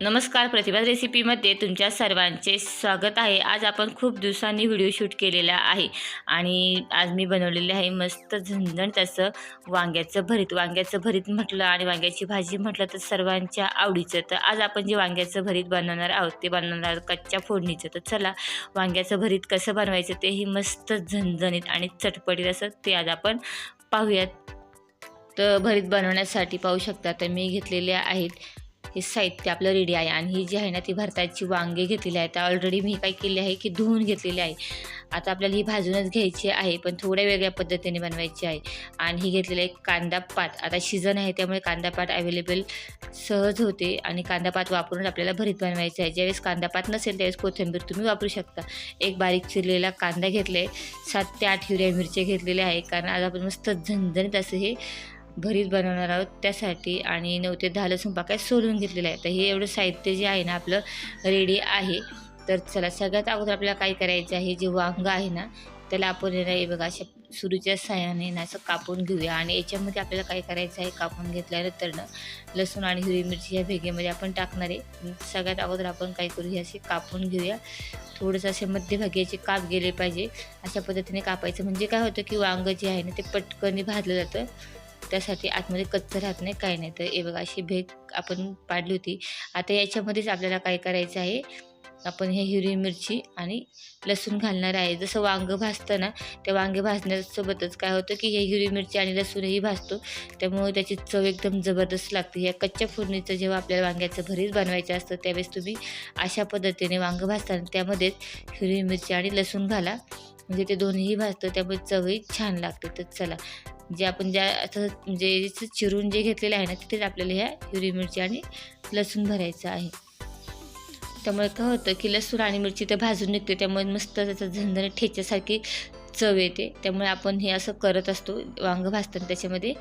नमस्कार प्रतिभा रेसिपीमध्ये तुमच्या सर्वांचे स्वागत आहे. आज आपण खूप दिवसांनी व्हिडिओ शूट केलेला आहे आणि आज मी बनवलेले आहे मस्त झणझण त्याचं वांग्याचं भरीत. वांग्याचं भरीत म्हटलं आणि वांग्याची भाजी म्हटलं तर सर्वांच्या आवडीचं. तर आज आपण जे वांग्याचं भरीत बनवणार आहोत ते बनवणार आहोत कच्च्या फोडणीचं. तर चला वांग्याचं भरीत कसं बनवायचं तेही मस्त झणझणीत आणि चटपटीत असं ते आज आपण पाहूयात. तर भरीत बनवण्यासाठी पाहू शकता तर मी घेतलेले आहेत हे साहित्य आपलं रेडी आहे. आणि ही जी आहे ना ती भरताची वांगे घेतलेली आहे त्या ऑलरेडी मी काय केली आहे की धुवून घेतलेली आहे. आता आपल्याला ही भाजूनच घ्यायची आहे पण थोड्या वेगळ्या पद्धतीने बनवायची आहे. आणि ही घेतलेली आहे कांदा पात. आता सीझन आहे त्यामुळे कांदा पात अवेलेबल सहज होते आणि कांदा पात वापरून आपल्याला भरीत बनवायचं आहे. ज्यावेळेस कांदा पात नसेल त्यावेळेस कोथिंबीर तुम्ही वापरू शकता. एक बारीक चिरलेला कांदा घेतला आहे सात ते आठ हिरव्या मिरच्या घेतलेल्या आहे कारण आज आपण मस्त झणझणीत असं हे घरीच बनवणार आहोत त्यासाठी आणि नऊ ते दहा लसूण पाकळ्या सोलून घेतलेलं आहे तर हे एवढं साहित्य जे आहे ना आपलं रेडी आहे. तर चला सगळ्यात अगोदर आपल्याला काय करायचं आहे जे वांग आहे ना त्याला आपण हे बघा अशा सुरूच्या साह्याने ना असं कापून घेऊया. आणि याच्यामध्ये आपल्याला काय करायचं आहे कापून घेतल्यानंतर ना लसूण आणि हिरवी मिरची ह्या भेगेमध्ये आपण टाकणार आहे. सगळ्यात अगोदर आपण काय करू हे असे कापून घेऊया. थोडंसं असे मध्यभागी याचे काप गेले पाहिजे. अशा पद्धतीने कापायचं. म्हणजे काय होतं की वांग जे आहे ना ते पटकन भाजलं जातं. त्यासाठी आतमध्ये कच्चं राहत नाही काही नाही. तर हे बघा अशी भेग आपण पाडली होती. आता याच्यामध्येच आपल्याला काय करायचं आहे आपण हे हिरवी मिरची आणि लसूण घालणार आहे. जसं वांगं भाजतं ना त्या वांगे भाजण्यासोबतच काय होतं की हे हिरवी मिरची आणि लसूणही भाजतो. त्यामुळे त्याची चव एकदम जबरदस्त लागते. या कच्च्या फोडणीचं जेव्हा आपल्याला वांग्याचं भरीत बनवायचं असतं त्यावेळेस तुम्ही अशा पद्धतीने वांगं भाजताना त्यामध्येच हिरवी मिरची आणि लसूण घाला. म्हणजे ते दोन्हीही भाजतं त्यामुळे चवही छान लागते. तर चला जे आपण ज्या म्हणजे चिरून जे घेतलेलं आहे ना तिथेच आपल्याला ह्या हिरवी मिरची आणि लसूण भरायचं आहे. त्यामुळे काय होतं की लसूण आणि मिरची तर भाजून निघते त्यामुळे मस्त त्याचं झणझणीत ठेच्यासारखी चव येते. त्यामुळे आपण हे असं करत असतो. वांगं भाजताना त्याच्यामध्ये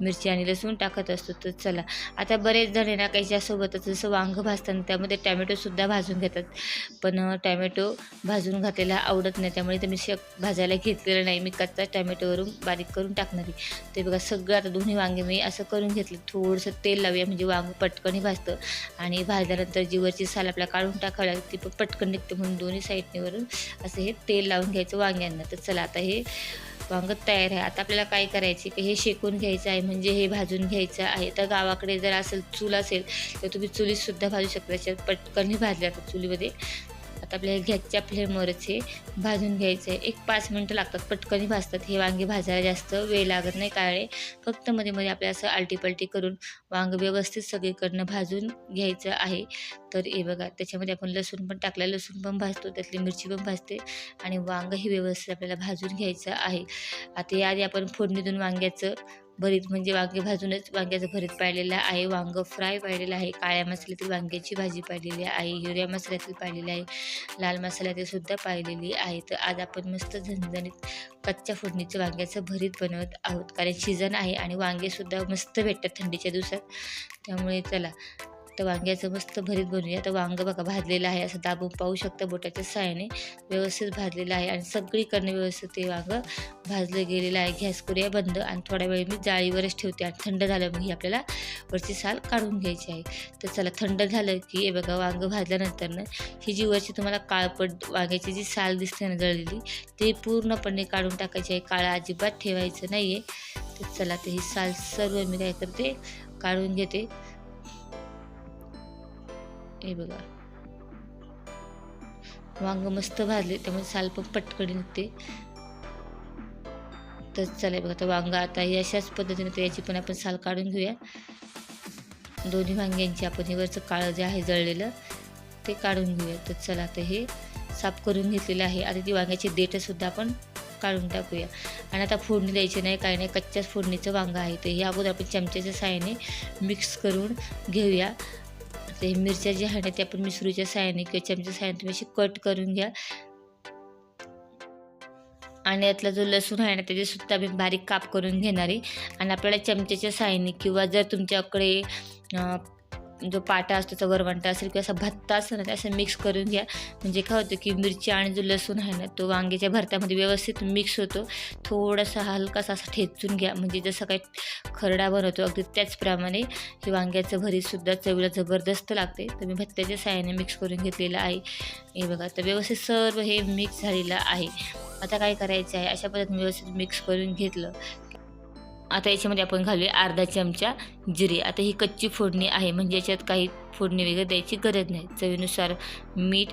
मिरची आणि लसूण टाकत असतो. तर चला. आता बरेच जण आहे ना त्याच्यासोबतच जसं वांगं भाजताना त्यामध्ये टॅमॅटोसुद्धा भाजून घेतात. पण टॅमॅटो भाजून घातलेला आवडत नाही. त्यामुळे तर मी शक भाजायला घेतलेलं नाही. मी कच्चा टॅमॅटोवरून बारीक करून टाकणार. आहे ते बघा सगळं आता दोन्ही वांगे मी असं करून घेतलं. थोडंसं तेल लावूया. म्हणजे वांग पटकनही भाजतं. आणि भाजल्यानंतर जी वरची साल आपल्याला काढून टाकावं लागते ती पण पटकन निघते म्हणून दोन्ही साईडनेवरून असं हे तेल लावून घ्यायचं वांग्यांना. तर चला आता हे वांग तयार आहे. आता आपल्याला काय करायचे की हे शेकून घ्यायचं आहे म्हणजे हे भाजून घ्यायचं आहे. तर गावाकडे जर असेल चूल असेल तर तुम्ही चुलीतसुद्धा भाजू शकता. त्याच्यात पटकनही भाजल्या जातात चुलीमध्ये. आता आपल्याला गॅसच्या फ्लेमवरच हे भाजून घ्यायचं. आहे एक पाच मिनटं लागतात. पटकनही भाजतात. हे वांगे भाजायला जास्त वेळ लागत नाही काळे. फक्त मध्ये मध्ये आपल्याला असं आलटीपलटी करून वांग व्यवस्थित सगळीकडनं भाजून घ्यायचं आहे. तर हे बघा त्याच्यामध्ये आपण लसूण पण टाकलं लसूण पण भाजतो त्यातली मिरची पण भाजते आणि वांग हे व्यवस्थित आपल्याला भाजून घ्यायचं आहे. आता याआधी आपण फोडणीतून वांग्याचं भरीत म्हणजे वांगे भाजूनच वांग्याचं भरीत पाळलेलं आहे. वांगं फ्राय पाळलेलं आहे. काळ्या मसाल्यातील वांग्याची भाजी पाळलेली आहे. हिरव्या मसाल्यातील पाळलेली आहे. लाल मसाल्यातील सुद्धा पाळलेली आहे. तर आज आपण मस्त झणझणीत कच्च्या फोडणीचं वांग्याचं भरीत बनवत आहोत. कारण सीझन आहे आणि वांगेसुद्धा मस्त भेटतात थंडीच्या दिवसात. त्यामुळे चला तर वांग्याचं मस्त भरीत बनवूया. तर वांगं बघा भाजलेलं आहे. असं दाबून पाहू शकता बोटाच्या सहाय्याने. व्यवस्थित भाजलेलं आहे आणि सगळीकडनं व्यवस्थित ते वांगं भाजलं गेलेलं आहे. गॅस करूया बंद आणि थोड्या वेळ मी जाळीवरच ठेवते आणि थंड झालं मग ही आपल्याला वरची साल काढून घ्यायची आहे. तर चला थंड झालं की हे बघा वांगं भाजल्यानंतरनं ही जी वरची तुम्हाला काळपट वांग्याची जी साल दिसते ना जळलेली ते पूर्णपणे काढून टाकायची आहे. काळा अजिबात ठेवायचं नाही आहे तर चला तर ही साल सर्व मी काय करते काढून घेते. हे बघा. वांग मस्त भाजले त्यामुळे साल पण पटकन निघते. तर चला बघा तर वांग आता ही अशाच पद्धतीने तर याची पण आपण साल काढून घेऊया. दोन्ही वांग्यांची आपण हे वरचं काळं जे आहे जळलेलं ते काढून घेऊया. तर चला आता हे साफ करून घेतलेलं आहे. आता ती वांग्याची देठंसुद्धा आपण काढून टाकूया. आणि आता फोडणी द्यायची नाही काही नाही कच्च्याच फोडणीचं वांगं आहे. तर हे अगोदर आपण चमच्याच्या साहाय्याने मिक्स करून घेऊया. ते मिरच्या ज्या आहे ना त्या आपण मिसरूच्या साहाय्याने किंवा चमच्या साहाय्याने तुम्ही अशी कट करून घ्या. आणि यातला जो लसूण आहे ना त्याचेसुद्धा मी बारीक काप करून घेणार. आहे आणि आपल्याला चमच्याच्या साहाय्याने किंवा जर तुमच्याकडे जो पाटा असतो त्याचा वरवंटा असेल किंवा असा भत्ता असतो ना ते असं मिक्स करून घ्या. म्हणजे काय होतं की मिरची आणि जो लसूण आहे ना तो वांग्याच्या भरत्यामध्ये व्यवस्थित मिक्स होतो. थोडासा हलकासा असा ठेचून घ्या. म्हणजे जसं काही खरडा बनवतो अगदी त्याचप्रमाणे हे वांग्याचं भरीतसुद्धा चवीला जबरदस्त लागते. तर मी भत्त्याच्या साह्याने मिक्स करून घेतलेलं आहे. हे बघा तर व्यवस्थित सर्व हे मिक्स झालेलं आहे. आता काय करायचं आहे? अशा पद्धतीने व्यवस्थित मिक्स करून घेतलं. आता याच्यामध्ये आपण घालूया अर्धा चमचा जिरे. आता ही कच्ची फोडणी आहे म्हणजे याच्यात काही फोडणी वगैरे द्यायची गरज नाही. चवीनुसार मीठ.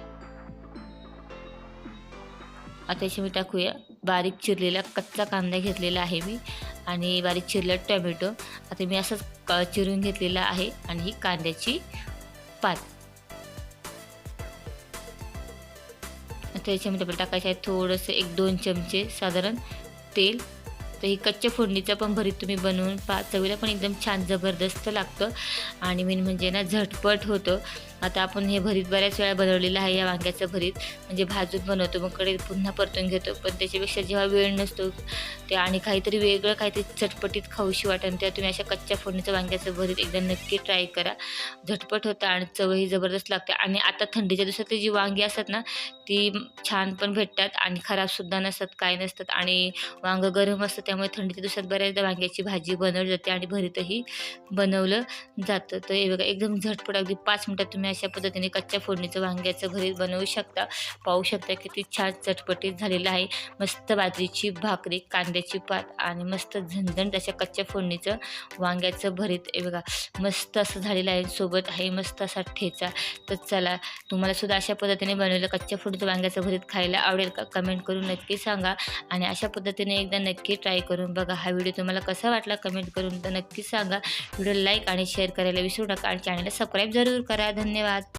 आता याच्यामध्ये टाकूया बारीक चिरलेला कच्चा कांदा घेतलेला आहे मी आणि बारीक चिरलेला टोमॅटो. आता मी असंच क चिरून घेतलेला आहे आणि ही कांद्याची पात. आता याच्यामध्ये आपल्याला टाकायचं आहे थोडंसं एक दोन चमचे साधारण तेल. तर ही कच्च्या फोडणीचं पण भरीत तुम्ही बनवून पा चवीला पण एकदम छान जबरदस्त लागतं. आणि मेन म्हणजे ना झटपट होतं. आता आपण हे भरीत बऱ्याच वेळा बनवलेलं आहे या वांग्याचं भरीत. म्हणजे भाजून बनवतो मग कडे पुन्हा परतून घेतो. पण त्याच्यापेक्षा जेव्हा वेळ नसतो ते आणि काहीतरी वेगळं काहीतरी चटपटीत खाऊशी वाटेल तेव्हा तुम्ही अशा कच्च्या फोडणीचं वांग्याचं भरीत एकदा नक्की ट्राय करा. झटपट होतं आणि चवही जबरदस्त लागते. आणि आता थंडीच्या दिवसातली जी वांगी असतात ना ती छान पण भेटतात आणि खराबसुद्धा नसतात काय नसतात. आणि वांगं गरम असतं त्यामुळे थंडीच्या दिवसात बऱ्याचदा वांग्याची भाजी बनवली जाते आणि भरीतही बनवलं जातं. तर हे बघा एकदम झटपट अगदी पाच मिनटात तुम्ही अशा पद्धतीने कच्च्या फोडणीचं वांग्याचं भरीत बनवू शकता. पाहू शकता किती छान चटपटीत झालेलं आहे. मस्त बाजरीची भाकरी कांद्याची पात आणि मस्त झणझणीत अशा कच्च्या फोडणीचं वांग्याचं भरीत. हे बघा मस्त असं झालेलं आहे. सोबत आहे मस्त असा ठेचा. तर चला तुम्हाला सुद्धा अशा पद्धतीने बनवलं कच्च्या फोडणीचं वांग्याचं भरीत खायला आवडेल का? कमेंट करून नक्की सांगा. आणि अशा पद्धतीने एकदा नक्की ट्राय करून बघा. हा व्हिडिओ तुम्हाला कसा वाटला कमेंट करून तर नक्की सांगा. व्हिडिओ लाईक आणि शेअर करायला विसरू नका आणि चॅनलला सबस्क्राईब जरूर करा. धन्यवाद. は